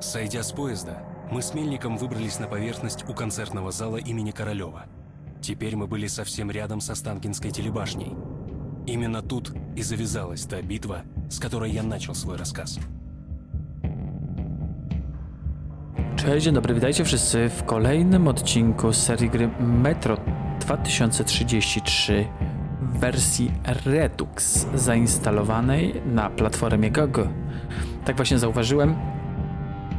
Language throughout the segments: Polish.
Сойдя с поезда, мы с Мельником выбрались на поверхность у концертного зала имени Королева. Теперь мы были совсем рядом с Останкинской телебашней. Именно тут и завязалась та битва, с которой я начал свой рассказ. Cześć, dzień dobry, witajcie wszyscy w kolejnym odcinku serii gry Metro 2033 w wersji Redux zainstalowanej na platformie GOG. Tak właśnie zauważyłem,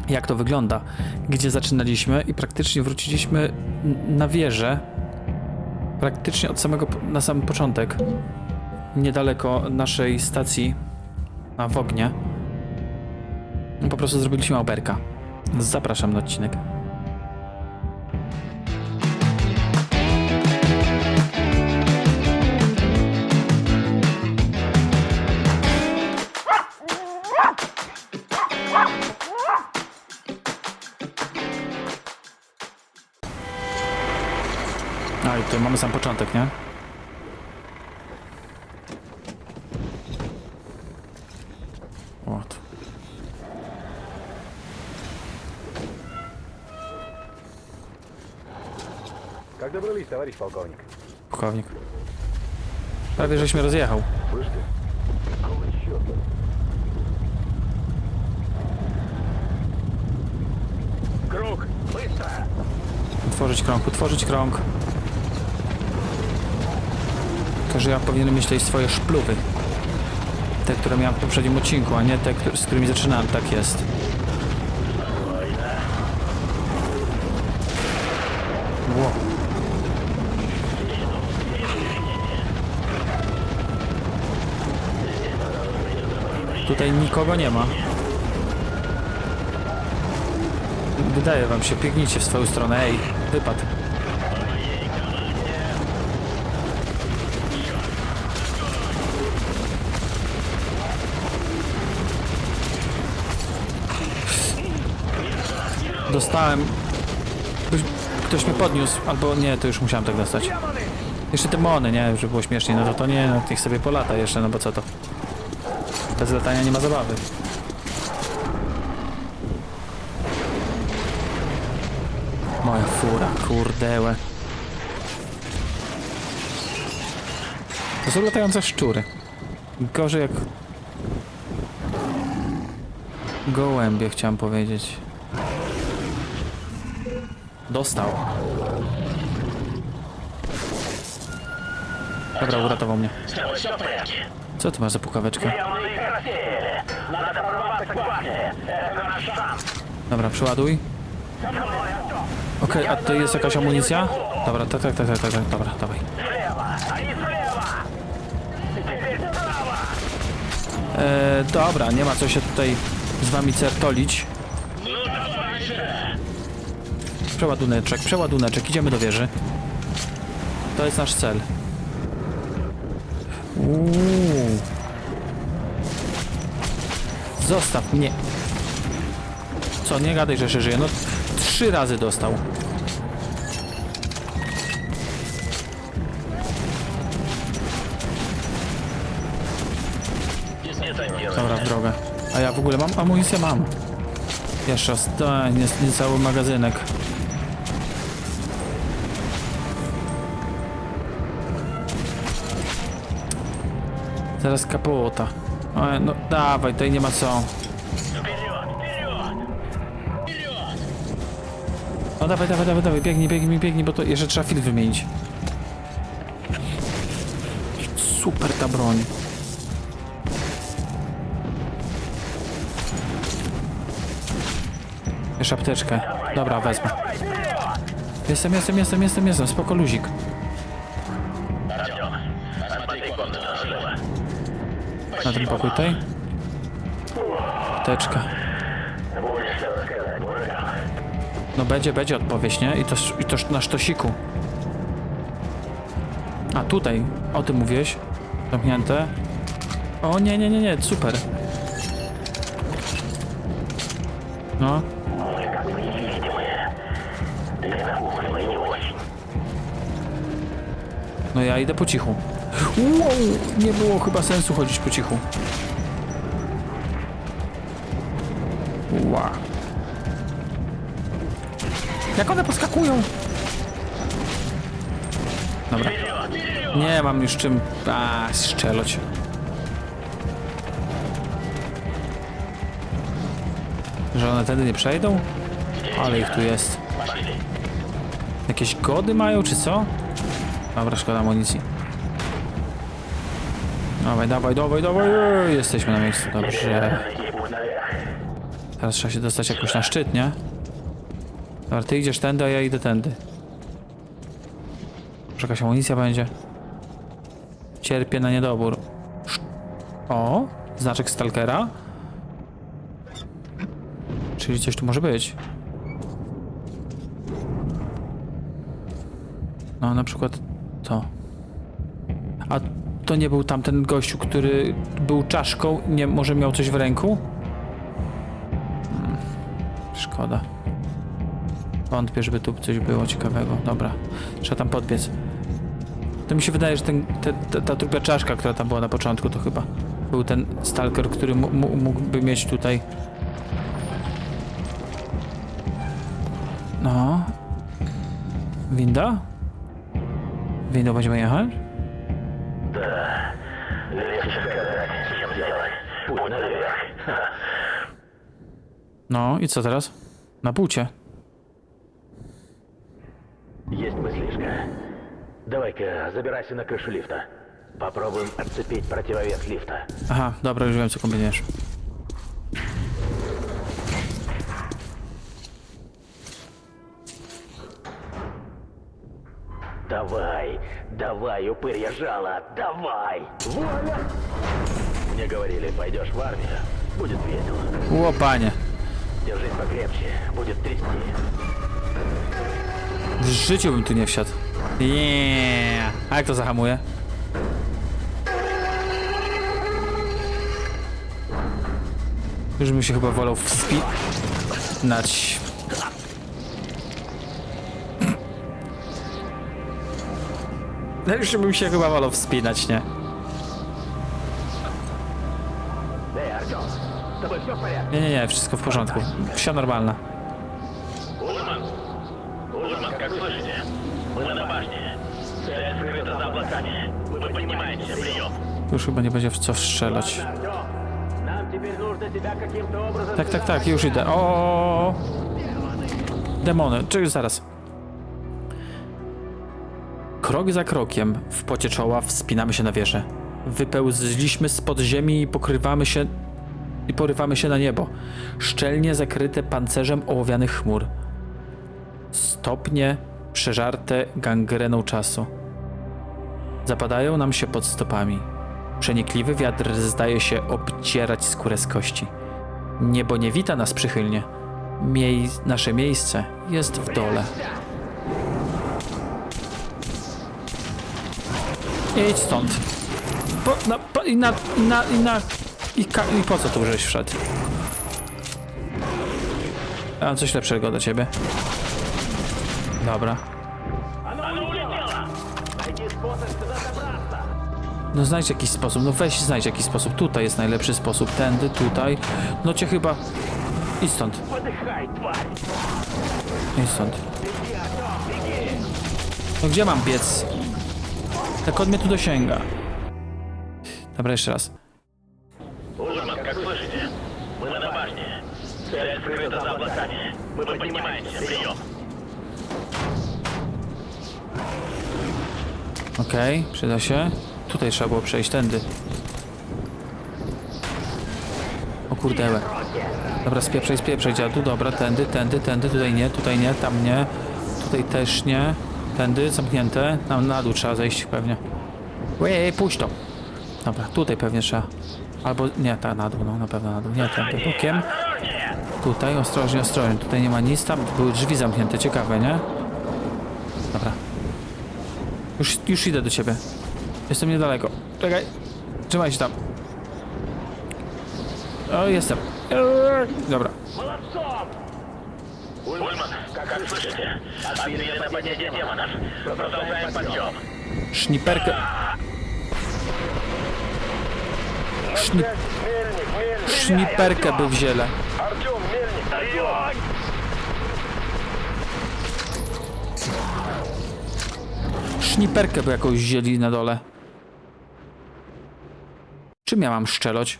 jak to wygląda, gdzie zaczynaliśmy i praktycznie wróciliśmy na wieżę, praktycznie od samego, na sam początek, niedaleko naszej stacji na Wognie. Po prostu zrobiliśmy oberka. Zapraszam na odcinek. mamy sam początek, nie? O, tu. Как добрались, товарищ полковник? Pułkownik. Prawie żeś mnie rozjechał. Слышь ты? Какого черта? Круг! Быстро! Utworzyć krąg, utworzyć krąg. To, że ja powinienem mieć tutaj swoje szpluwy. Te, które miałem w poprzednim odcinku, a nie te, z którymi zaczynałem. Tak jest. Ło. Tutaj nikogo nie ma. Wydaje wam się, biegnijcie w swoją stronę. Ej, wypad. Dostałem. Ktoś, ktoś mnie podniósł, albo nie, to już musiałem tak dostać. Jeszcze demony, nie, żeby było śmiesznie, no to to nie, no niech sobie polata jeszcze, no bo co to? Bez latania nie ma zabawy. Moja fura, kurdełe. To są latające szczury. Gorzej jak... Gołębie chciałem powiedzieć. Dostał. Dobra, uratował mnie. Co ty masz za pukaweczkę? Dobra, przeładuj. Okej, a to jest jakaś amunicja? Dobra, tak, tak, tak, tak, tak, tak, dobra, dawaj. E, dobra, nie ma co się tutaj z wami certolić. Przeładuneczek, przeładuneczek, idziemy do wieży. To jest nasz cel. Uuu. Zostaw mnie. Co, nie gadaj, że jeszcze żyje. No, trzy razy dostał. Dobra, w drogę. A ja w ogóle mam amunicję? Mam. Jeszcze nie cały magazynek. Zaraz kapołota. O, no dawaj, tutaj nie ma co. No dawaj, dawaj, dawaj, dawaj, biegnij, biegnij, biegnij, bo to jeszcze trzeba film wymienić. Super ta broń. Jeszcze apteczkę. Dobra, wezmę. Jestem, jestem, jestem, jestem, jestem, spoko luzik. na ten pokój tej. Teczka. No będzie, będzie odpowiedź, nie? I to, i to na sztosiku. A tutaj, o tym mówiłeś. Zamknięte. O nie, nie, nie, nie, super. No. No ja idę po cichu. Wow, nie było chyba sensu chodzić po cichu. Wow. Jak one podskakują? Dobra. Nie mam już czym... A, strzelać. Że one wtedy nie przejdą? Ale ich tu jest. Jakieś gody mają, czy co? Dobra, szkoda amunicji. Dawaj, dawaj, dawaj, dawaj. Jesteśmy na miejscu, dobrze. Teraz trzeba się dostać jakoś na szczyt, nie? Dobra, ty idziesz tędy, a ja idę tędy. Może jakaś amunicja będzie. Cierpię na niedobór. O, znaczek Stalkera. Czyli coś tu może być. No, na przykład to. A to nie był tamten gościu, który był czaszką, nie, może miał coś w ręku? Szkoda. Wątpię, żeby tu coś było ciekawego. Dobra, trzeba tam podbiec. To mi się wydaje, że ten, te, ta, ta trupia czaszka, która tam była na początku, to chyba był ten stalker, który mógłby mieć tutaj. No. Winda? Windą będziemy jechać? Легче сказать, чем делать. Путь наверх. No i co teraz? Na płcie. Есть мыслишка. Давай-ка забирайся на крышу лифта. Попробуем отцепить противовес лифта. Aha, dobra, już wiem co kombinujesz. Давай, давай, упырья жало, давай! Воля! Мне говорили, пойдешь в армию, будет весело. Ło, panie. Держись покрепче, будет трясти. Życiu bym tu nie wsiadł. Yeah. A jak to zahamuje? Już bym się chyba wolał wspinać. No już bym się chyba wolał wspinać, nie? Эй, Артем, с тобой все в порядке? Nie, nie, nie, wszystko w porządku. Wsia normalna. Ульман! Ульман, как слышите? Мы на башне. Цель скрыта за облаками. Мы поднимаемся, прием. Już chyba nie będzie w co strzelać. Артем, нам теперь нужно тебя каким-то образом... Tak, tak, tak, już idę. O! Demony, czy zaraz. Krok za krokiem, w pocie czoła, wspinamy się na wieżę. Wypełzliśmy spod ziemi i pokrywamy się i porywamy się na niebo. Szczelnie zakryte pancerzem ołowianych chmur. Stopnie przeżarte gangreną czasu. Zapadają nam się pod stopami. Przenikliwy wiatr zdaje się obcierać skórę z kości. Niebo nie wita nas przychylnie. Miej... Nasze miejsce jest w dole. Idź stąd. Po, na, po, i na, i na, i na, i, ka, i po co tu żeś wszedł? Ja mam coś lepszego do ciebie. Dobra. No znajdź jakiś sposób, no weź znajdź jakiś sposób. Tutaj jest najlepszy sposób, tędy, tutaj. No cię chyba... I stąd. I stąd. No gdzie mam biec? Jak on mnie tu dosięga? Dobra, jeszcze raz. Ульман, как слышите? Мы на башне. Цель скрыта за облаками. Мы поднимаемся, прием. Okej, przyda się. Tutaj trzeba było przejść tędy. O kurdełe. Dobra, spieprzaj, spieprzaj dziadu. Dobra, tędy, tędy, tędy. Tutaj nie, tutaj nie, tam nie. Tutaj też nie. Tędy, zamknięte. Na, na dół trzeba zejść pewnie. Ej, puść to. Dobra, tutaj pewnie trzeba. Albo nie, ta na dół, no na pewno na dół. Nie, tędy bokiem. Tutaj, ostrożnie, ostrożnie. Tutaj nie ma nic. Tam były drzwi zamknięte, ciekawe, nie? Dobra. Już, już idę do ciebie. Jestem niedaleko. Czekaj. Trzymaj się tam. O, jestem. Dobra. Ульман, как, как слышите? Отбили нападение демонов. Продолжаем подъем. Шниперка... Шни... Szniperkę by wzięli. Szniperkę by jakąś wzięli na dole. Czym ja mam szczeloć?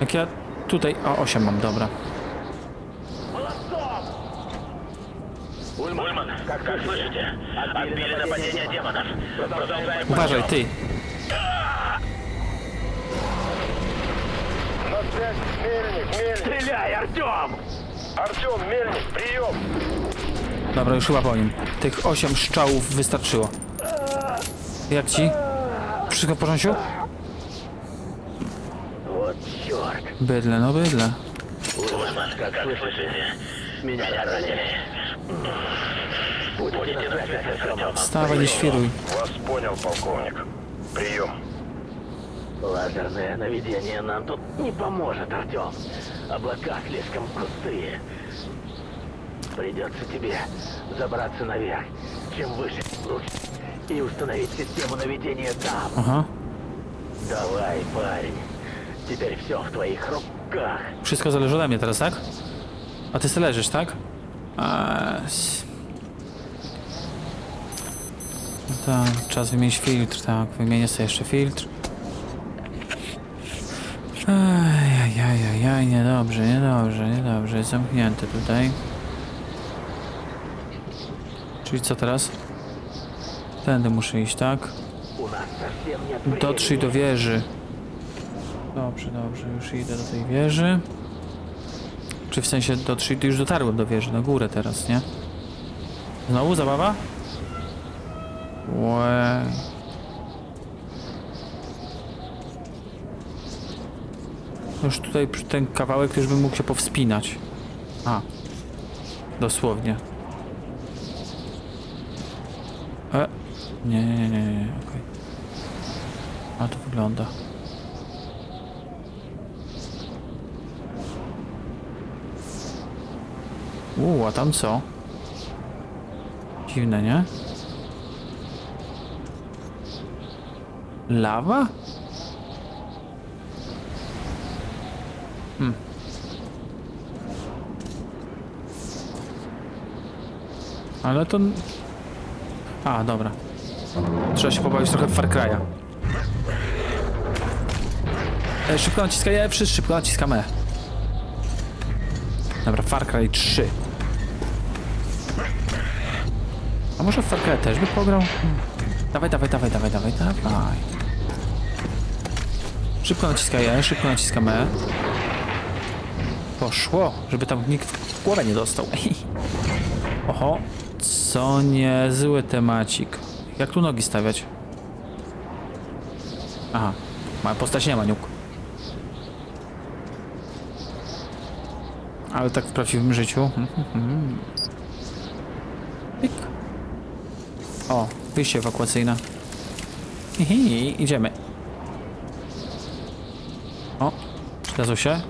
Jak ja tutaj... O, 8 mam, dobra. Ульман, как, как слышите? Отбили нападение демонов. Продолжаем Uważaj, ty. На связь, Мельник, Мельник. Стреляй, Артем! Артем, Мельник, прием. Dobra, już chyba po nim. Tych 8 strzałów wystarczyło. Jak ci? Wszystko w porządku? Bydle, no bydle. Ульман, как, слышите? Меня ранили. Будете на связи с Артемом. Nie świruj. Вас понял, полковник. Прием. Лазерное наведение нам тут не поможет, Артем. Облака слишком густые. Придется тебе забраться наверх. Чем выше, лучше. И установить систему наведения там. Aha. Давай, парень. Теперь все в твоих руках. Wszystko zależy ode mnie teraz, tak? A ty se leżysz, tak? A, s- No Tak, czas wymienić filtr, tak. Wymienię sobie jeszcze filtr. Ajajajajaj, niedobrze, niedobrze, niedobrze. Jest zamknięte tutaj. Czyli co teraz? Tędy muszę iść, tak? У нас совсем нет времени. Dotrzyj do wieży. Dobrze, dobrze, już idę do tej wieży. Czy w sensie dotrzyj, już dotarłem do wieży, na górę teraz, nie? Znowu zabawa? Łe. Już tutaj ten kawałek już bym mógł się powspinać. A. Dosłownie. E. Nie, nie, nie, nie, okej. A to wygląda. Uuu, a tam co? Dziwne, nie? Lawa? Hmm. Ale to... A, dobra. Trzeba się pobawić trochę w Far Cry'a. E, szybko naciskaj E, szybko naciskamy E. Dobra, Far Cry 3. A może w też by pograł? Dawaj, dawaj, dawaj, dawaj, dawaj, dawaj. Szybko naciskaj E, szybko naciskamy E. Poszło, żeby tam nikt w głowę nie dostał. Oho, co niezły temacik. Jak tu nogi stawiać? Aha, moja postać nie ma niuk. Ale tak w prawdziwym życiu. O, wyjście ewakuacyjne. Hihi, idziemy. O, zdarzył się.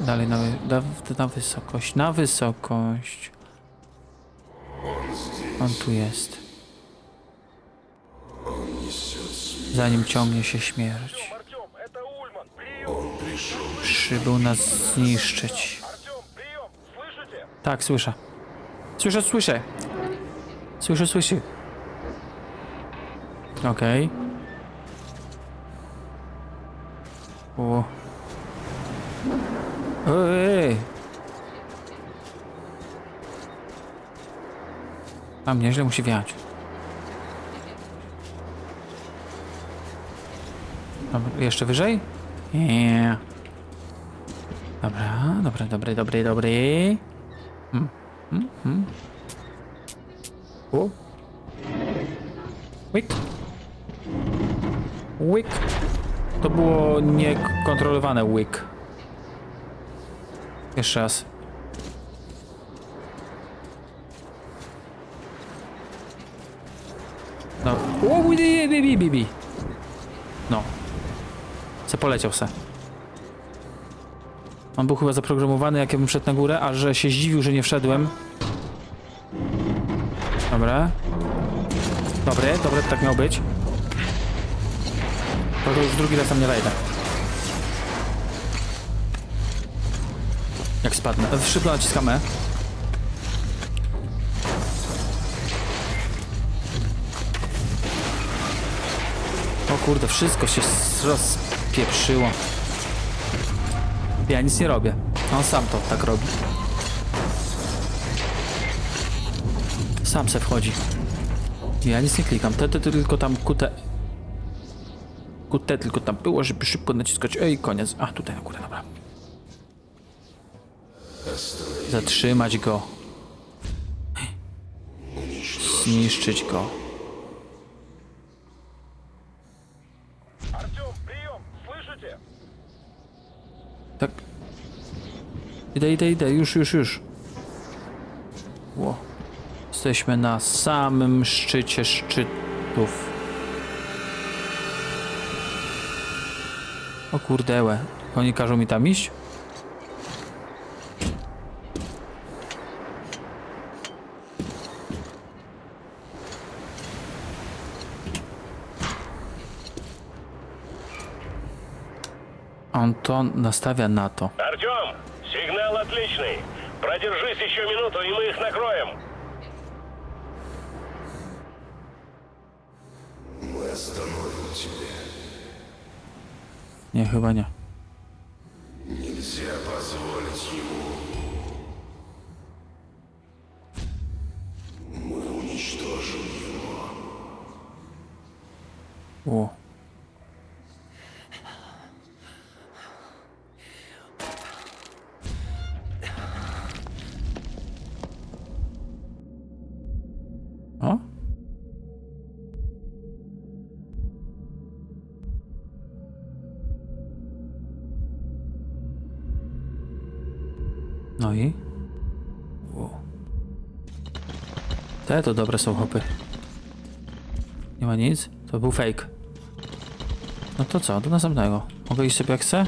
Dalej na, na, na wysokość, na wysokość. On tu jest. Zanim ciągnie się śmierć. Przybył nas zniszczyć. Tak, słyszę. Słyszę, słyszę. Słyszę, słyszę. Okej. O. Ej. Tam nieźle musi wiać. Dobra, jeszcze wyżej? Nie. Dobra, dobra, dobry, dobry, dobry. Hmm. Hmm, hmm. O. Łyk. To było niekontrolowane łyk. Jeszcze raz. No. O, bi, bi, bi, bi, bi, bi. No. Se poleciał se. On był chyba zaprogramowany, jak ja bym wszedł na górę, a że się zdziwił, że nie wszedłem. Dobra. Dobry, dobry, to tak miał być. Tylko już drugi raz tam nie wejdę. Jak spadnę. E, szybko naciskamy. O kurde, wszystko się rozpieprzyło. Ja nic nie robię. On sam to tak robi. sam se wchodzi. Ja nic nie klikam. Te, te, te tylko tam kute. Kute tylko tam było, żeby szybko naciskać. Ej, koniec. A, tutaj akurat, dobra. Zatrzymać go. Zniszczyć go. Tak. Idę, idę, idę. Już, już, już. Ło Jesteśmy na samym szczycie szczytów. O kurdełe. Oni każą mi tam iść? On to nastawia na to. Артем, сигнал отличный. Продержись еще минуту, и мы их накроем. Nie, No i? O. Te to dobre są hopy. Nie ma nic? To był fake. No to co? Do następnego. Mogę iść sobie jak chcę?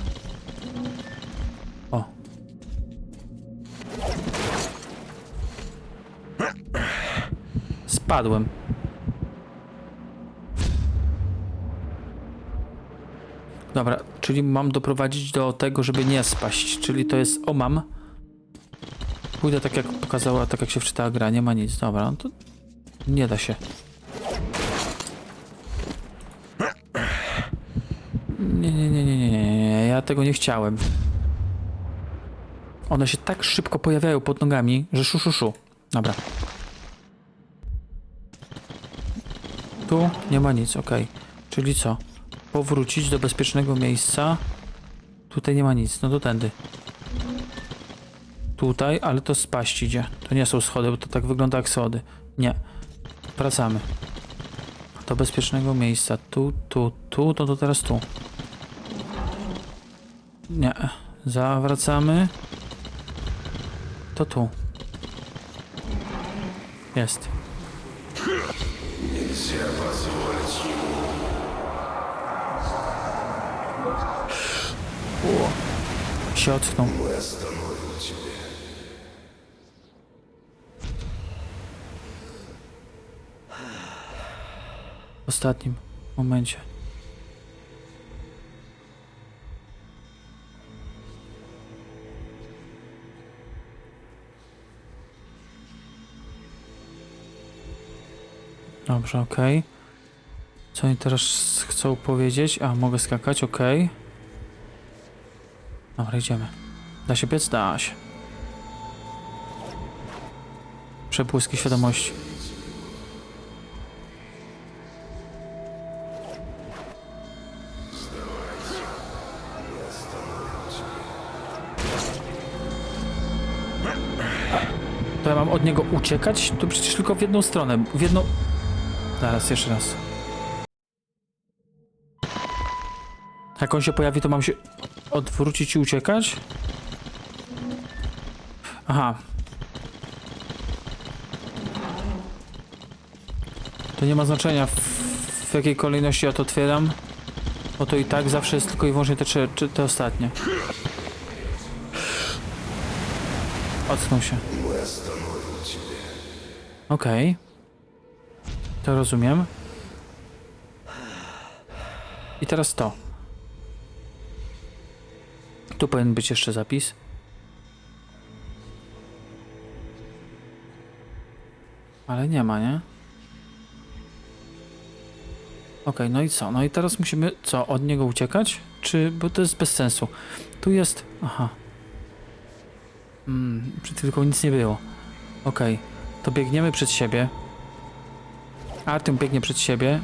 O. Spadłem. Dobra, czyli mam doprowadzić do tego, żeby nie spaść. Czyli to jest omam. Pójdę tak jak pokazała, tak jak się wczytała gra, nie ma nic. Dobra, no to nie da się. Nie, nie, nie, nie, nie, nie, nie, ja tego nie chciałem. One się tak szybko pojawiają pod nogami, że szu, szu, szu. Dobra. Tu nie ma nic, ok. Czyli co? Powrócić do bezpiecznego miejsca. Tutaj nie ma nic, no to tędy. Tutaj, ale to spaść idzie. To nie są schody, bo to tak wygląda jak schody. Nie. Wracamy. Do bezpiecznego miejsca. Tu, tu, tu, to, to teraz tu. Nie. Zawracamy. To tu. Jest. O. Się ocknął. W ostatnim momencie. Dobrze, okej. Co oni teraz chcą powiedzieć? A, mogę skakać, okej. Dobra, idziemy. Da się biec? Da się. Przebłyski świadomości. Od niego uciekać? To przecież tylko w jedną stronę. W jedną... Zaraz, jeszcze raz. Jak on się pojawi, to mam się odwrócić i uciekać? Aha. To nie ma znaczenia w, w jakiej kolejności ja to otwieram. Bo to i tak zawsze jest tylko i wyłącznie te, te ostatnie. Ocknął się. Okej. To rozumiem. I teraz to. Tu powinien być jeszcze zapis. Ale nie ma, nie? Okej, no i co? No i teraz musimy co? Od niego uciekać? Czy. Bo to jest bez sensu. Tu jest. Aha. Mm, chwilką nic nie było. Okej, to biegniemy przed siebie. Artyom biegnie przed siebie.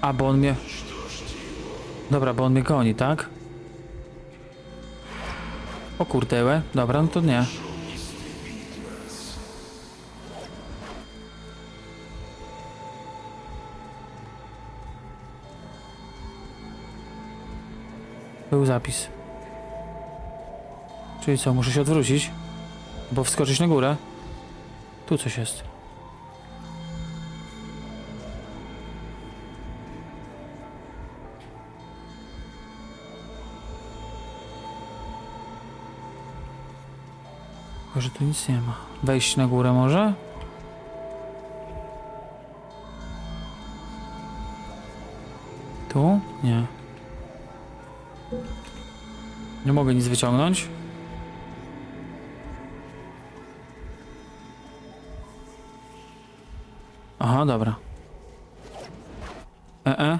A, bo on mnie... Dobra, bo on mnie goni, tak? O kurdełe. Dobra, no to nie. Był zapis. Czyli co, muszę się odwrócić? Bo wskoczyć na górę? Tu coś jest. Może tu nic nie ma. Wejść na górę może? Tu? Nie. Nie mogę nic wyciągnąć. Aha, dobra. E, e.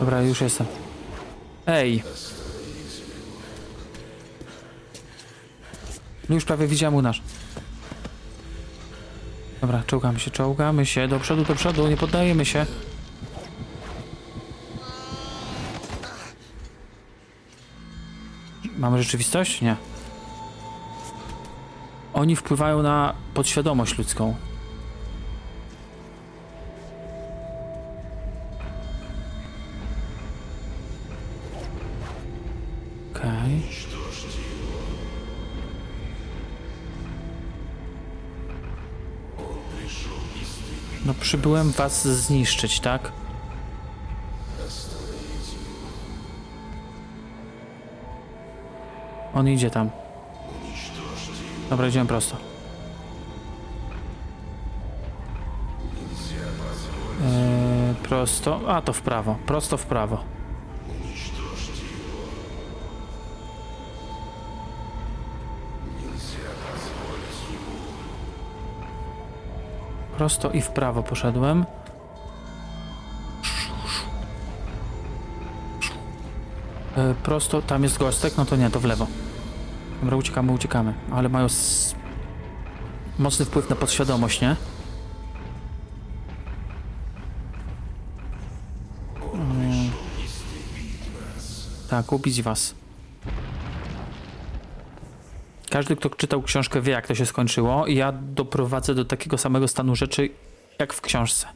Dobra, już jestem. Ej! No już prawie widziałem u nasz. Dobra, czołgamy się, czołgamy się. Do przodu, do przodu, nie poddajemy się. Mamy rzeczywistość? Nie. Oni wpływają na podświadomość ludzką. Okej. No przybyłem was zniszczyć, tak? On idzie tam. Dobra, idziemy prosto. Eee, prosto. A, to w prawo. Prosto w prawo. Prosto i w prawo poszedłem. E, prosto, tam jest gostek, no to nie, to w lewo. Dobra, uciekamy, uciekamy. Ale mają s... mocny wpływ na podświadomość, nie? Mm. Tak, ubić was. Każdy, kto czytał książkę, wie, jak to się skończyło, i ja doprowadzę do takiego samego stanu rzeczy, jak w książce.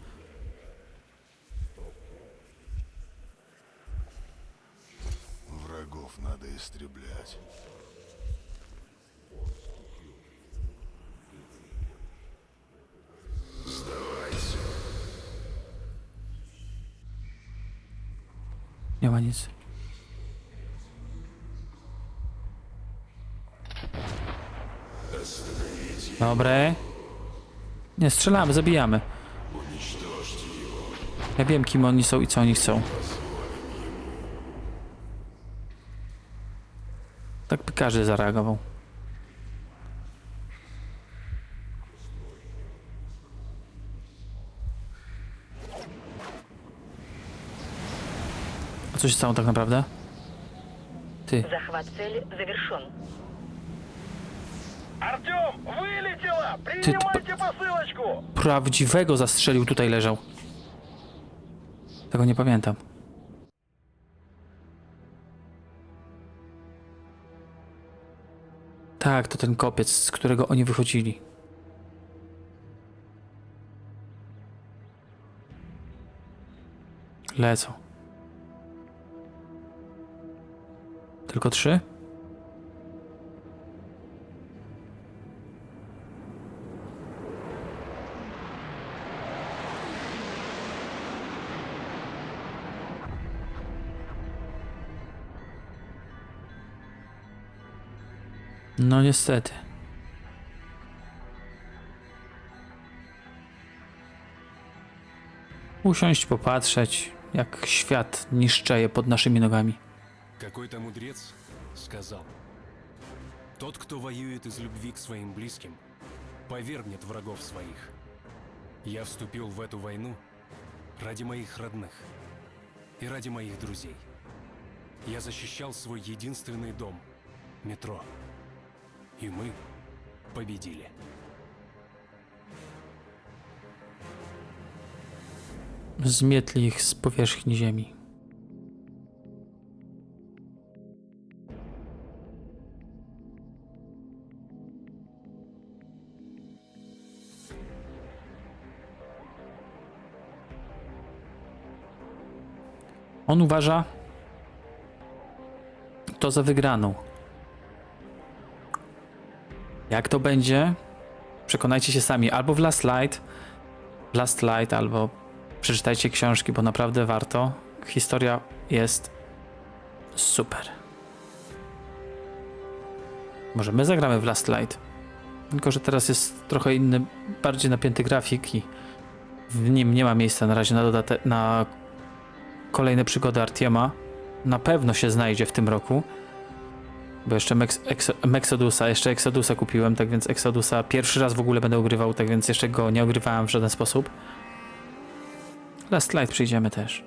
Nie ma nic. Dobre. Nie, strzelamy, zabijamy. Ja wiem, kim oni są i co oni chcą. Tak by każdy zareagował. co się stało tak naprawdę? Ty. Захват цели завершен. Артем, вылетело! Принимайте посылочку! prawdziwego zastrzelił, tutaj leżał. Tego nie pamiętam. Tak, to ten kopiec, z którego oni wychodzili. Lecą. Tylko trzy? No niestety. Usiąść, popatrzeć, jak świat niszczeje pod naszymi nogami. Какой-то мудрец сказал, «Тот, кто воюет из любви к своим близким, повергнет врагов своих. Я вступил в эту войну ради моих родных и ради моих друзей. Я защищал свой единственный дом — метро. И мы победили». Zmietli ich z powierzchni ziemi. On uważa to za wygraną. Jak to będzie? Przekonajcie się sami albo w Last Light, Last Light, albo przeczytajcie książki, bo naprawdę warto. Historia jest super. Może my zagramy w Last Light. Tylko, że teraz jest trochę inny, bardziej napięty grafik i w nim nie ma miejsca na razie na, dodate- na kolejne przygody Artiema. Na pewno się znajdzie w tym roku. Bo jeszcze Mex- Ex- Mexodusa, jeszcze Exodusa kupiłem, tak więc Exodusa pierwszy raz w ogóle będę ogrywał, tak więc jeszcze go nie ogrywałem w żaden sposób. Last Light przyjdziemy też.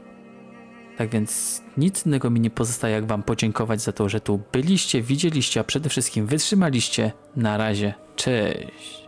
Tak więc nic innego mi nie pozostaje, jak wam podziękować za to, że tu byliście, widzieliście, a przede wszystkim wytrzymaliście. Na razie, cześć.